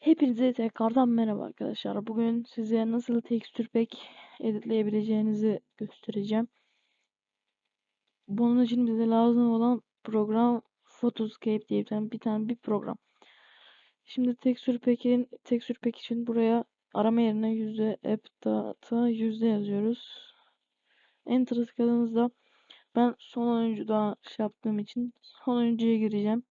Hepinize tekrardan merhaba arkadaşlar. Bugün size nasıl tekstür pack editleyebileceğinizi göstereceğim. Bunun için bize lazım olan program Photoscape diye bir tane bir, tane bir program. Şimdi tekstür pack'in tekstür pack için buraya arama yerine yüzde app data yüzde yazıyoruz. Enter tıkladığınızda ben son oyuncuda şey yaptığım için son oyuncuya gireceğim.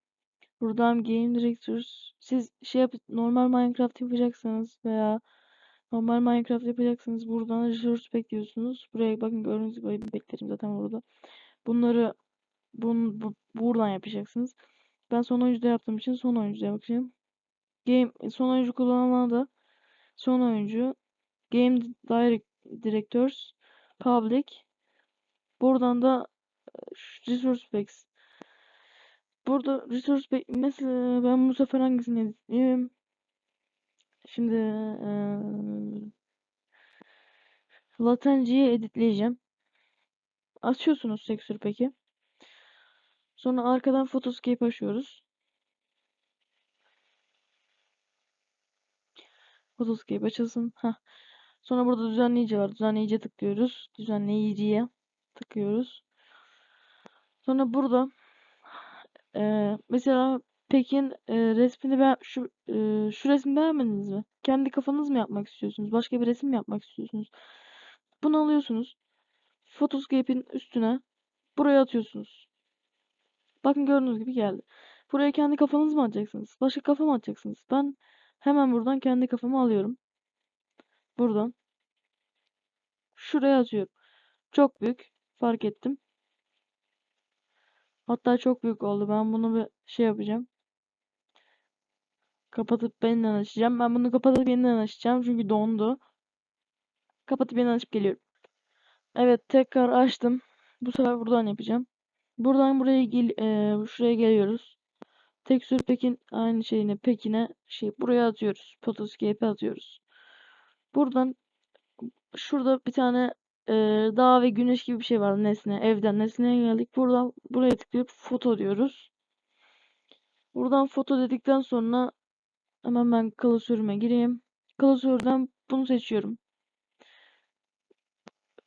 Buradan Game Directors siz şey yap normal Minecraft yapacaksanız veya normal Minecraft yapacaksanız buradan Resource Pack diyorsunuz. Buraya bakın gördüğünüz gibi beklerim zaten burada. Bunları bun, bu, buradan yapacaksınız. Ben son oyuncuda yaptığım için son oyuncuya bakacağım. Game son oyuncu kullanılan da son oyuncu Game Direct, Directors Public buradan da Resource Packs Burada resource pack mesela ben bu sefer hangisini editleyeyim? Şimdi ee, Latenci'yi editleyeceğim. Açıyorsunuz texture pack'i. Sonra arkadan Photoscape açıyoruz. Photoscape açılsın. Heh. Sonra burada düzenleyici var. Düzenleyici tıklıyoruz. Düzenleyiciye tıklıyoruz. Sonra burada ee, mesela Pekin e, resmini ben şu e, şu resmi beğenmediniz mi? Kendi kafanız mı yapmak istiyorsunuz? Başka bir resim mi yapmak istiyorsunuz? Bunu alıyorsunuz. Photoscape'in üstüne buraya atıyorsunuz. Bakın gördüğünüz gibi geldi. Buraya kendi kafanız mı atacaksınız? Başka kafa mı atacaksınız? Ben hemen buradan kendi kafamı alıyorum. Buradan. Şuraya atıyorum. Çok büyük. Fark ettim. Hatta çok büyük oldu. Ben bunu bir şey yapacağım. Kapatıp yeniden açacağım. Ben bunu kapatıp yeniden açacağım. Çünkü dondu. Kapatıp yeniden açıp geliyorum. Evet tekrar açtım. Bu sefer buradan yapacağım. Buradan buraya gel e, şuraya geliyoruz. Tekstür pekin aynı şeyine pekine şey buraya atıyoruz. Photoscape'e atıyoruz. Buradan şurada bir tane e, dağ ve güneş gibi bir şey var nesne. Evden nesneye geldik. Buradan buraya tıklayıp foto diyoruz. Buradan foto dedikten sonra hemen ben klasörüme gireyim. Klasörden bunu seçiyorum.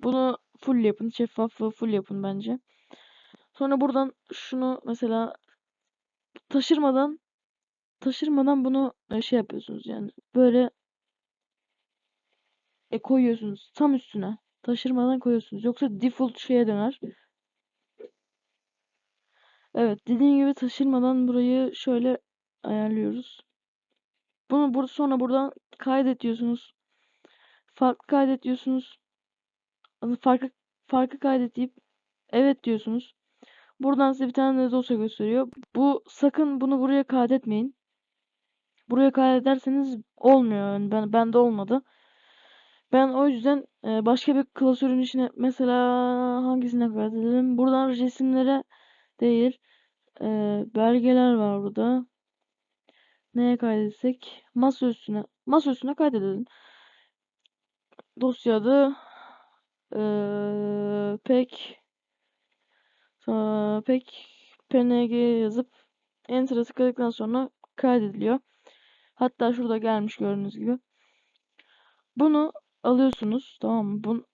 Bunu full yapın. Şeffaflığı full yapın bence. Sonra buradan şunu mesela taşırmadan taşırmadan bunu şey yapıyorsunuz yani böyle e koyuyorsunuz tam üstüne taşırmadan koyuyorsunuz yoksa default şeye döner. Evet dediğim gibi taşırmadan burayı şöyle ayarlıyoruz. Bunu bur sonra buradan kaydet diyorsunuz. Farklı kaydet diyorsunuz. Farklı farklı kaydet deyip evet diyorsunuz. Buradan size bir tane dosya gösteriyor. Bu sakın bunu buraya kaydetmeyin. Buraya kaydederseniz olmuyor. Yani ben bende olmadı. Ben o yüzden e, başka bir klasörün içine mesela hangisine kaydedelim? Buradan resimlere değil. E, belgeler var burada. Neye kaydetsek? Masa üstüne. Masa üstüne kaydedelim. Dosya adı e, pek Sonra pek png yazıp enter'a tıkladıktan sonra kaydediliyor. Hatta şurada gelmiş gördüğünüz gibi. Bunu alıyorsunuz. Tamam mı? Bunu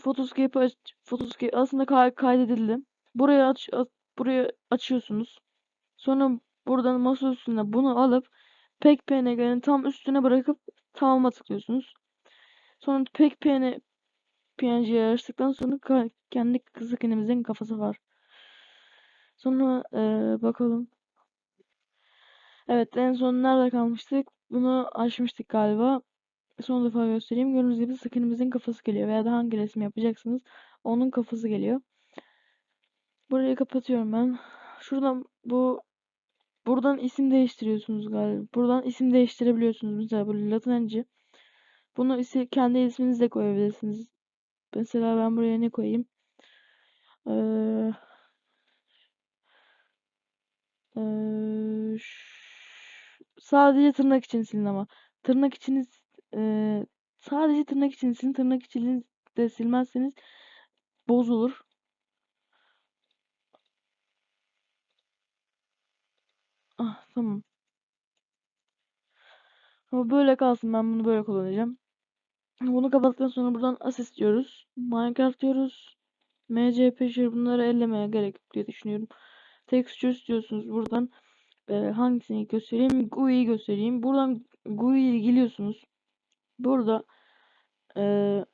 Photoscape, aç, Photoscape aslında kaydedildi. Buraya aç, buraya açıyorsunuz. Sonra buradan masa üstüne bunu alıp pek png'nin tam üstüne bırakıp tamam'a tıklıyorsunuz. Sonra pek png PNG'ye açtıktan sonra kendi kızıkınımızın kafası var. Sonra ee, bakalım. Evet en son nerede kalmıştık? Bunu açmıştık galiba. Son defa göstereyim. Gördüğünüz gibi skinimizin kafası geliyor. Veya da hangi resim yapacaksınız. Onun kafası geliyor. Burayı kapatıyorum ben. Şuradan bu buradan isim değiştiriyorsunuz galiba. Buradan isim değiştirebiliyorsunuz. Mesela bu latince. Bunu ise kendi isminizle koyabilirsiniz. Mesela ben buraya ne koyayım? Ee, ee, sadece tırnak için silin ama. Tırnak için e, sadece tırnak için silin. Tırnak için de silmezseniz bozulur. Ah tamam. Ama böyle kalsın ben bunu böyle kullanacağım. Bunu kapattıktan sonra buradan assist diyoruz. Minecraft diyoruz. MC Picture bunları ellemeye gerek yok diye düşünüyorum. Textures diyorsunuz buradan. E, hangisini göstereyim? GUI'yi göstereyim. Buradan GUI'yi geliyorsunuz. Burada e,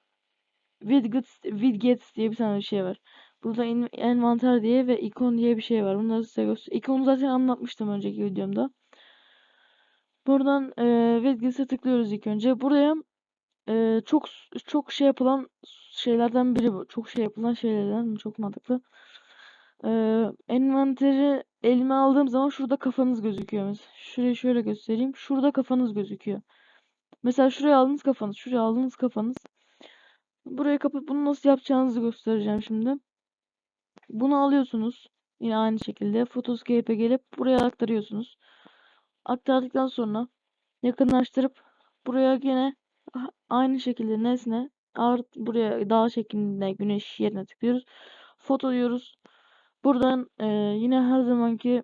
widgets, widgets diye bir tane şey var. Burada in, envanter diye ve ikon diye bir şey var. Bunları size göster. İkonu zaten anlatmıştım önceki videomda. Buradan e, widgets'e tıklıyoruz ilk önce. Buraya e, çok çok şey yapılan şeylerden biri bu. Çok şey yapılan şeylerden çok mantıklı. E, envanteri elime aldığım zaman şurada kafanız gözüküyor. Şurayı şöyle göstereyim. Şurada kafanız gözüküyor. Mesela şuraya aldınız kafanız, şuraya aldınız kafanız. Burayı kapat bunu nasıl yapacağınızı göstereceğim şimdi. Bunu alıyorsunuz. Yine aynı şekilde Photoscape'e gelip buraya aktarıyorsunuz. Aktardıktan sonra yakınlaştırıp buraya gene aynı şekilde nesne art buraya dağ şeklinde güneş yerine tıklıyoruz. Foto diyoruz. Buradan e, yine her zamanki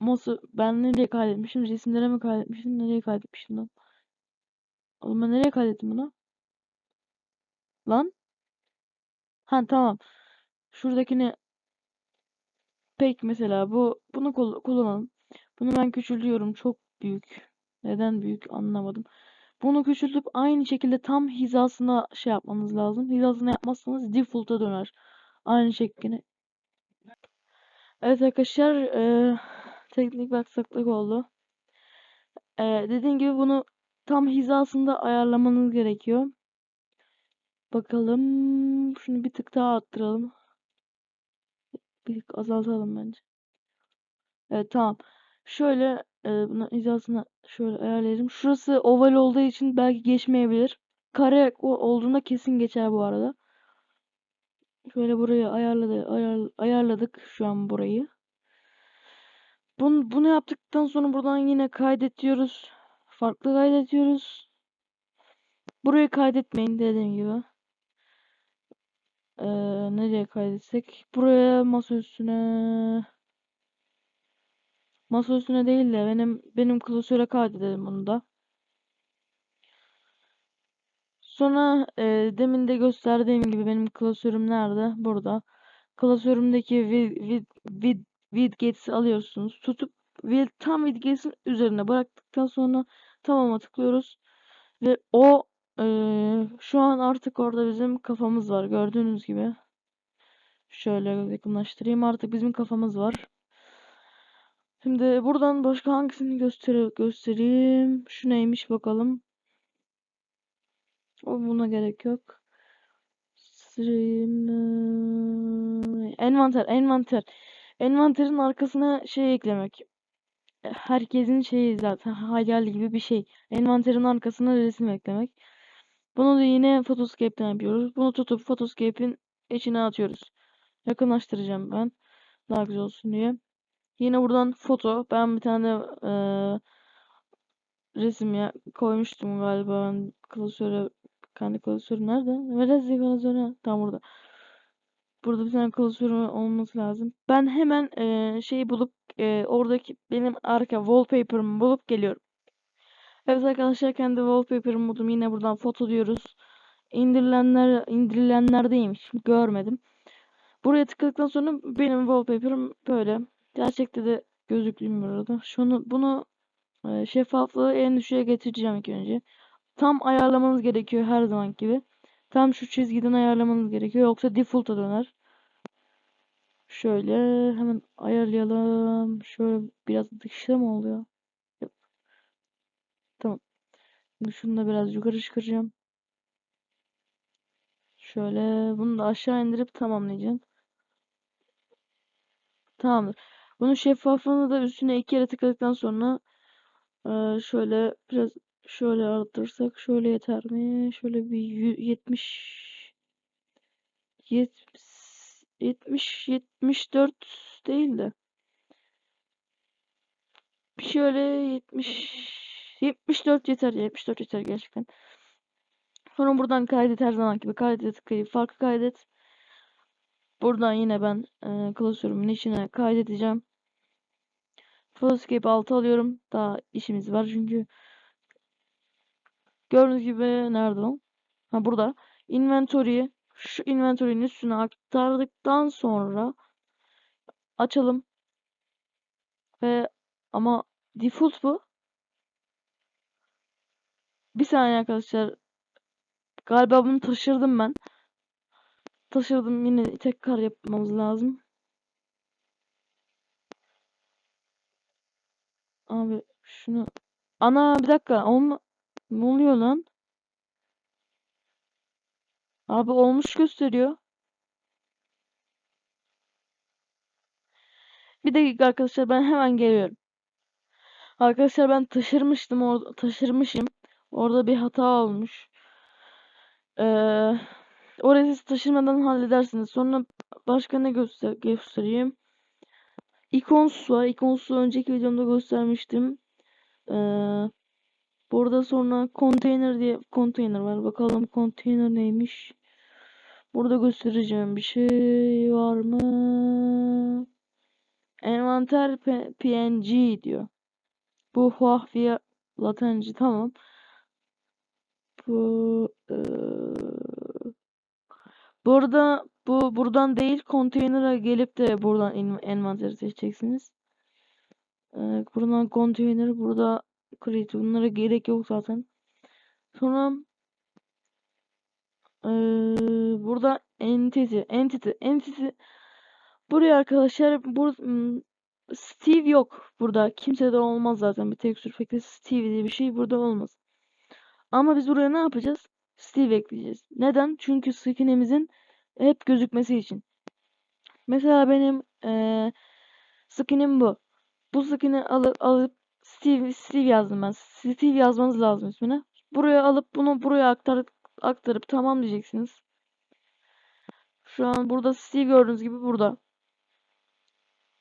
masa ben nereye kaydetmişim? Resimlere mi kaydetmişim? Nereye kaydetmişim? Oğlum nereye kaydettim bunu? Lan? Ha tamam. Şuradakini pek mesela bu bunu kullanalım. Bunu ben küçültüyorum. Çok büyük. Neden büyük anlamadım. Bunu küçültüp aynı şekilde tam hizasına şey yapmanız lazım. Hizasına yapmazsanız default'a döner. Aynı şekilde. Evet arkadaşlar e, teknik bir aksaklık oldu. E, dediğim gibi bunu tam hizasında ayarlamanız gerekiyor. Bakalım. Şunu bir tık daha arttıralım. Bir azaltalım bence. Evet tamam. Şöyle e, bunun hizasını şöyle ayarlayalım. Şurası oval olduğu için belki geçmeyebilir. Kare olduğunda kesin geçer bu arada. Şöyle burayı ayarladı, ayar, ayarladık şu an burayı. Bunu, bunu yaptıktan sonra buradan yine kaydet diyoruz. Farklı kaydediyoruz. Burayı kaydetmeyin dediğim gibi. Ee, nereye kaydetsek? Buraya masa üstüne masa üstüne değil de benim benim klasöre kaydedelim bunu da. Sonra e, demin de gösterdiğim gibi benim klasörüm nerede? Burada. Klasörümdeki vid, widgets'i alıyorsunuz. Tutup tam widgets'in üzerine bıraktıktan sonra tamam'a tıklıyoruz. Ve o e, şu an artık orada bizim kafamız var. Gördüğünüz gibi. Şöyle yakınlaştırayım. Artık bizim kafamız var. Şimdi buradan başka hangisini göster göstereyim. Şu neymiş bakalım. O buna gerek yok. Stream envanter envanter. Envanterin arkasına şey eklemek. Herkesin şeyi zaten hayal gibi bir şey. Envanterin arkasına resim eklemek. Bunu da yine Photoscape'den yapıyoruz. Bunu tutup Photoscape'in içine atıyoruz. Yakınlaştıracağım ben. Daha güzel olsun diye. Yine buradan foto. Ben bir tane e, resim ya koymuştum galiba ben klasöre kendi klasörüm nerede? Neresi klasörü? Tam burada. Burada bir tane klasörüm olması lazım. Ben hemen e, şeyi bulup e, oradaki benim arka wallpaper'ımı bulup geliyorum. Evet arkadaşlar kendi wallpaper'ımı buldum. Yine buradan foto diyoruz. İndirilenler indirilenlerdeymiş. Görmedim. Buraya tıkladıktan sonra benim wallpaper'ım böyle. Gerçekte de gözüklüyüm burada. Şunu bunu e, şeffaflığı en düşüğe getireceğim ilk önce. Tam ayarlamanız gerekiyor her zaman gibi. Tam şu çizgiden ayarlamanız gerekiyor. Yoksa default'a döner. Şöyle hemen ayarlayalım. Şöyle biraz dışta mı oluyor? Yok. Tamam. Şimdi şunu da biraz yukarı çıkaracağım. Şöyle bunu da aşağı indirip tamamlayacağım. Tamamdır. Bunun şeffaflığını da üstüne iki kere tıkladıktan sonra e, şöyle biraz şöyle arttırsak şöyle yeter mi? Şöyle bir 70 70 70 74 değil de şöyle 70 74 yeter 74 yeter gerçekten. Sonra buradan kaydet her zaman gibi kaydet tıklayıp farklı kaydet. Buradan yine ben e, klasörümün içine kaydedeceğim. Photoscape 6 alıyorum. Daha işimiz var çünkü Gördüğünüz gibi nerede lan? Ha burada. Inventory'yi şu inventory'nin üstüne aktardıktan sonra açalım. Ve ama default bu. Bir saniye arkadaşlar. Galiba bunu taşırdım ben. Taşırdım yine tekrar yapmamız lazım. Abi şunu ana bir dakika olma ne oluyor lan? Abi olmuş gösteriyor. Bir dakika arkadaşlar ben hemen geliyorum. Arkadaşlar ben taşırmıştım orada taşırmışım. Orada bir hata olmuş. Ee, orayı siz taşırmadan halledersiniz. Sonra başka ne göster göstereyim? Icons var. Icons'u önceki videomda göstermiştim. Ee, burada sonra container diye container var. Bakalım container neymiş? Burada göstereceğim bir şey var mı? Envanter PNG diyor. Bu Huawei latenci tamam. Bu eee, burada bu buradan değil konteyner'a gelip de buradan en- envanteri seçeceksiniz. Eee, buradan konteyner burada create bunlara gerek yok zaten. Sonra eee, burada entity entity entity buraya arkadaşlar bur m, Steve yok burada. Kimse de olmaz zaten bir texture pack'te Steve diye bir şey burada olmaz. Ama biz buraya ne yapacağız? Steve ekleyeceğiz. Neden? Çünkü skin'imizin hep gözükmesi için. Mesela benim eee skin'im bu. Bu skin'i alıp alıp Steve Steve yazdım ben. Steve yazmanız lazım ismine. Buraya alıp bunu buraya aktarıp aktarıp tamam diyeceksiniz. Şu an burada Steve gördüğünüz gibi burada.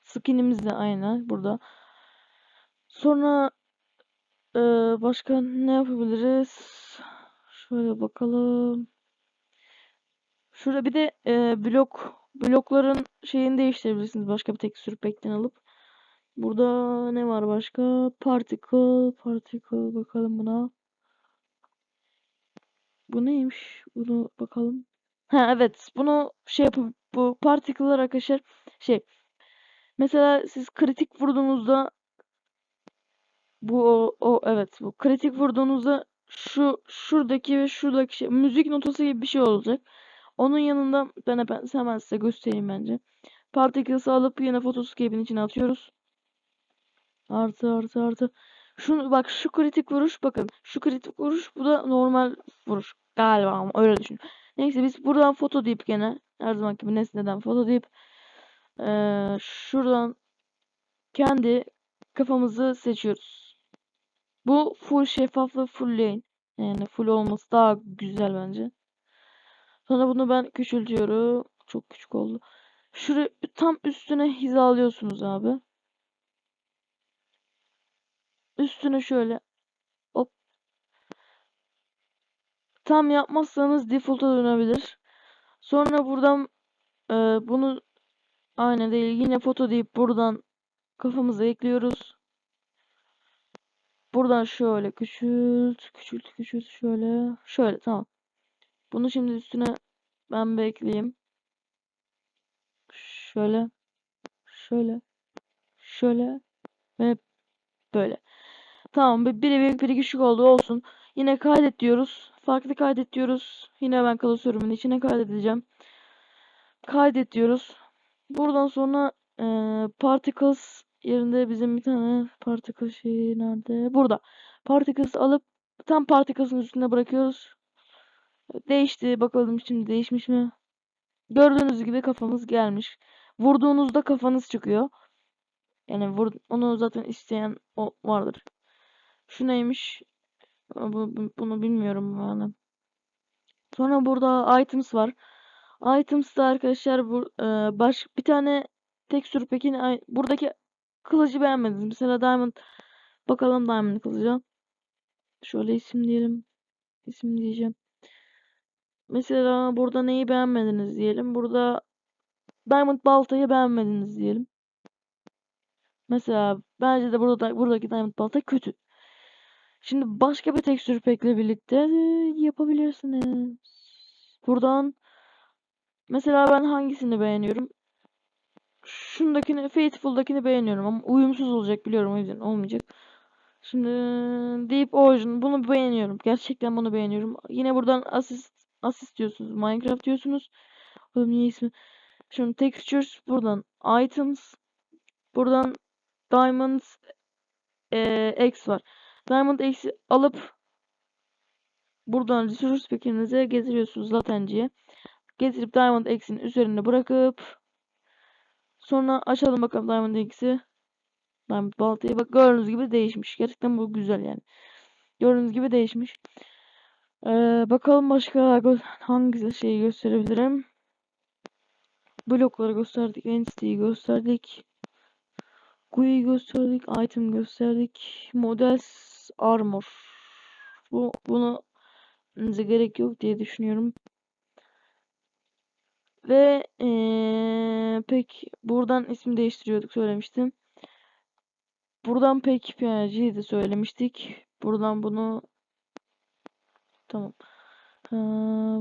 Skin'imiz de aynı burada. Sonra eee, başka ne yapabiliriz? Şöyle bakalım. Şurada bir de e, blok blokların şeyini değiştirebilirsiniz başka bir tekstür pack'ten alıp. Burada ne var başka? Particle, particle bakalım buna. Bu neymiş? Bunu bakalım. Ha evet, bunu şey yapıp bu particle'lar arkadaşlar şey mesela siz kritik vurduğunuzda bu o, o evet bu kritik vurduğunuzda şu şuradaki ve şuradaki şey müzik notası gibi bir şey olacak. Onun yanında ben, ben hemen size göstereyim bence. Particles'ı alıp yine photoscape'in içine atıyoruz. Artı artı artı. Şunu bak şu kritik vuruş bakın. Şu kritik vuruş bu da normal vuruş. Galiba ama öyle düşün. Neyse biz buradan foto deyip gene her zaman gibi nesneden foto deyip eee, şuradan kendi kafamızı seçiyoruz. Bu full şeffaf ve full lane. Yani full olması daha güzel bence. Sonra bunu ben küçültüyorum. Çok küçük oldu. Şuraya tam üstüne hizalıyorsunuz abi. Üstüne şöyle Tam yapmazsanız default'a dönebilir. Sonra buradan e, bunu aynı değil yine foto deyip buradan kafamıza ekliyoruz. Buradan şöyle küçült, küçült, küçült şöyle. Şöyle tamam. Bunu şimdi üstüne ben bir ekleyeyim. Şöyle. Şöyle. Şöyle. Ve böyle. Tamam bir biri büyük biri küçük oldu olsun. Yine kaydet diyoruz. Farklı kaydet diyoruz. Yine ben klasörümün içine kaydedeceğim. Kaydet diyoruz. Buradan sonra e, particles yerinde bizim bir tane particle şeyi nerede? Burada. Particles alıp tam particles'ın üstüne bırakıyoruz. Değişti. Bakalım şimdi değişmiş mi? Gördüğünüz gibi kafamız gelmiş. Vurduğunuzda kafanız çıkıyor. Yani vur, onu zaten isteyen o vardır. Şu neymiş? Bu, bu- bunu bilmiyorum yani. Sonra burada items var. Items'ta arkadaşlar bu e, baş bir tane pack'in ay- buradaki kılıcı beğenmediniz. Mesela diamond bakalım diamond kılıcı. Şöyle isim diyelim. İsim diyeceğim. Mesela burada neyi beğenmediniz diyelim. Burada diamond baltayı beğenmediniz diyelim. Mesela bence de burada buradaki diamond balta kötü. Şimdi başka bir tekstür pack'le birlikte yapabilirsiniz. Buradan mesela ben hangisini beğeniyorum? Şundakini, Faithful'dakini beğeniyorum ama uyumsuz olacak biliyorum o yüzden olmayacak. Şimdi Deep Ocean bunu beğeniyorum. Gerçekten bunu beğeniyorum. Yine buradan assist assist diyorsunuz. Minecraft diyorsunuz. Oğlum niye ismi? Şimdi textures buradan items buradan diamond eee, X var. Diamond X'i alıp buradan resource pack'inize getiriyorsunuz latenciye. Getirip Diamond X'in üzerine bırakıp sonra açalım bakalım Diamond X'i. Diamond baltayı bak gördüğünüz gibi değişmiş. Gerçekten bu güzel yani. Gördüğünüz gibi değişmiş. Ee, bakalım başka hangi şeyi gösterebilirim. Blokları gösterdik. Entity'yi gösterdik. GUI'yi gösterdik. Item gösterdik. Models Armor. Bu, bunu bize gerek yok diye düşünüyorum. Ve eee, pek buradan isim değiştiriyorduk söylemiştim. Buradan pek PNG'yi de söylemiştik. Buradan bunu tamam. Ha,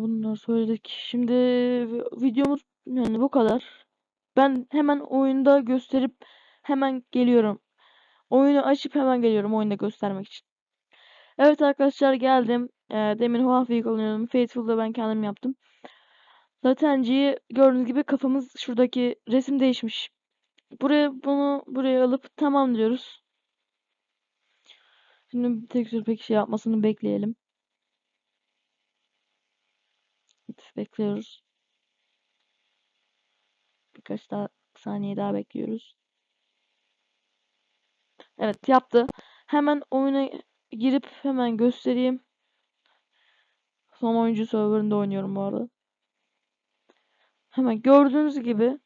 bunları söyledik. Şimdi vi- videomuz yani bu kadar. Ben hemen oyunda gösterip hemen geliyorum. Oyunu açıp hemen geliyorum oyunda göstermek için. Evet arkadaşlar geldim. Ee, demin Huawei'yi kullanıyordum. Faithful'da ben kendim yaptım. Latenciyi gördüğünüz gibi kafamız şuradaki resim değişmiş. Buraya bunu buraya alıp tamam diyoruz. Şimdi tekrar pek şey yapmasını bekleyelim. Bekliyoruz. Birkaç daha saniye daha bekliyoruz. Evet yaptı. Hemen oyuna girip hemen göstereyim. Son oyuncu serverında oynuyorum bu arada. Hemen gördüğünüz gibi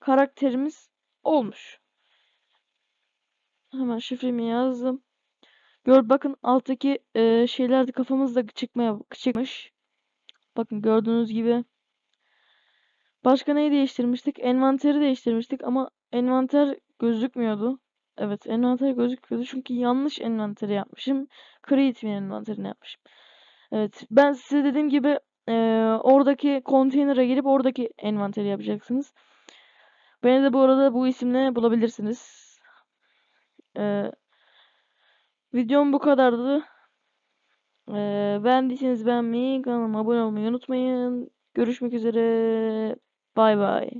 karakterimiz olmuş. Hemen şifremi yazdım. Gör bakın alttaki e, şeyler de kafamızda çıkmaya çıkmış. Bakın gördüğünüz gibi. Başka neyi değiştirmiştik? Envanteri değiştirmiştik ama envanter gözükmüyordu. Evet envanter gözükmüyordu çünkü yanlış envanteri yapmışım. Create bir envanterini yapmışım. Evet ben size dediğim gibi e, oradaki konteyner'a girip oradaki envanteri yapacaksınız. Beni de bu arada bu isimle bulabilirsiniz. E, videom bu kadardı. Ee, beğendiyseniz beğenmeyi, kanalıma abone olmayı unutmayın. Görüşmek üzere. Bay bay.